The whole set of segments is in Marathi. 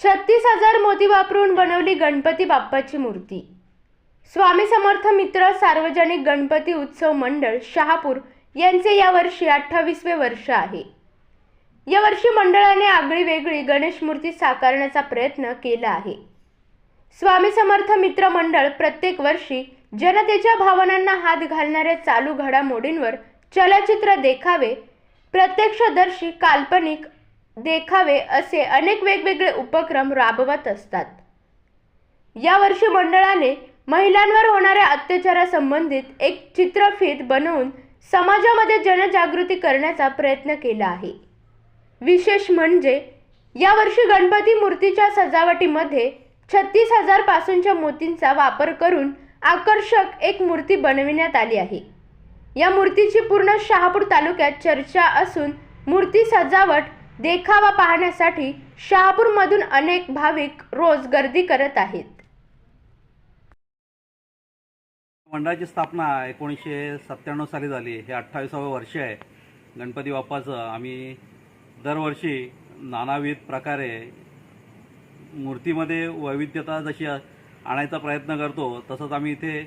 छत्तीस हजार मोती वापरून बनवली गणपती बाप्पाची मूर्ती. स्वामी समर्थ मित्र सार्वजनिक गणपती उत्सव मंडळ शहापूर यांचे यावर्षी अठ्ठावीसवे वर्ष आहे. यावर्षी मंडळाने आगळी वेगळी गणेश मूर्ती साकारण्याचा प्रयत्न केला आहे. स्वामी समर्थ मित्र मंडळ प्रत्येक वर्षी जनतेच्या भावनांना हात घालणाऱ्या चालू घडामोडींवर चलचित्र देखावे प्रत्यक्षदर्शी काल्पनिक देखावे असे अनेक वेगवेगळे उपक्रम राबवत असतात. यावर्षी मंडळाने महिलांवर होणाऱ्या अत्याचारासंबंधित एक चित्रफित बनवून समाजामध्ये जनजागृती करण्याचा प्रयत्न केला आहे. विशेष म्हणजे यावर्षी गणपती मूर्तीच्या सजावटीमध्ये छत्तीस हजार पासूनच्या मोतींचा वापर करून आकर्षक एक मूर्ती बनविण्यात आली आहे. या मूर्तीची पूर्ण शहापूर तालुक्यात चर्चा असून मूर्ती सजावट देखावा पाहण्यासाठी शहापूरमधून अनेक भाविक रोज गर्दी करत आहेत. मंडळाची स्थापना एकोणीसशे सत्त्याण्णव साली झाली. हे अठ्ठावीसावं वर्ष आहे. गणपती बाप्पाचं आम्ही दरवर्षी नानाविध प्रकारे मूर्तीमध्ये वैविध्यता जशी आणायचा प्रयत्न करतो तसंच आम्ही इथे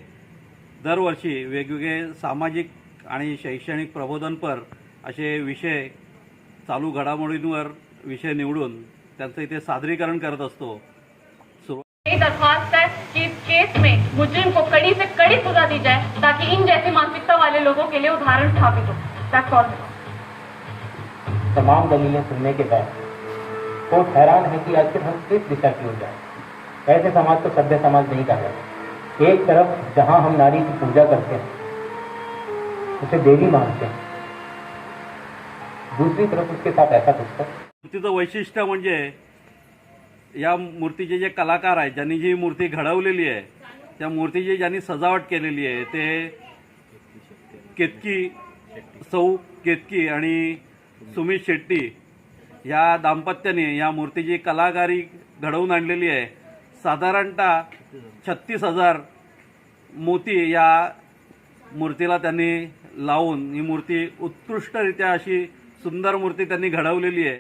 दरवर्षी वेगवेगळे सामाजिक आणि शैक्षणिक प्रबोधनपर असे विषय चालू घडामोडींवर विषय निवडून त्यांचं इथे सादरीकरण करत असतो. दरख्वास्त है कि इस केस में मुजरिम को कड़ी से कड़ी सजा दी जाए ताकि इन जैसी मानसिकता वाले लोगों के लिए उदाहरण स्थापित हो। तमाम दलीलें सुनने के बाद कोर्ट हैरान है कि आखिर हम किस दिशा की ओर जाए? ऐसे समाज को सभ्य समाज नहीं कहा जाता। एक तरफ़ जहाँ हम नारी की पूजा करते हैं उसे देवी मानते हैं दुसरी तरफ ऐसा मूर्तीचं वैशिष्ट्य म्हणजे या मूर्तीचे जे कलाकार आहेत ज्यांनी जी मूर्ती घडवलेली आहे त्या मूर्तीची ज्यांनी सजावट केलेली आहे ते केतकी सौ केतकी आणि सुमित शेट्टी या दाम्पत्याने या मूर्तीची कलाकारी घडवून आणलेली आहे. साधारणतः छत्तीस हजार मोती या मूर्तीला त्यांनी लावून ही मूर्ती उत्कृष्टरित्या अशी सुंदर मूर्ती त्यांनी घडवलेली आहे.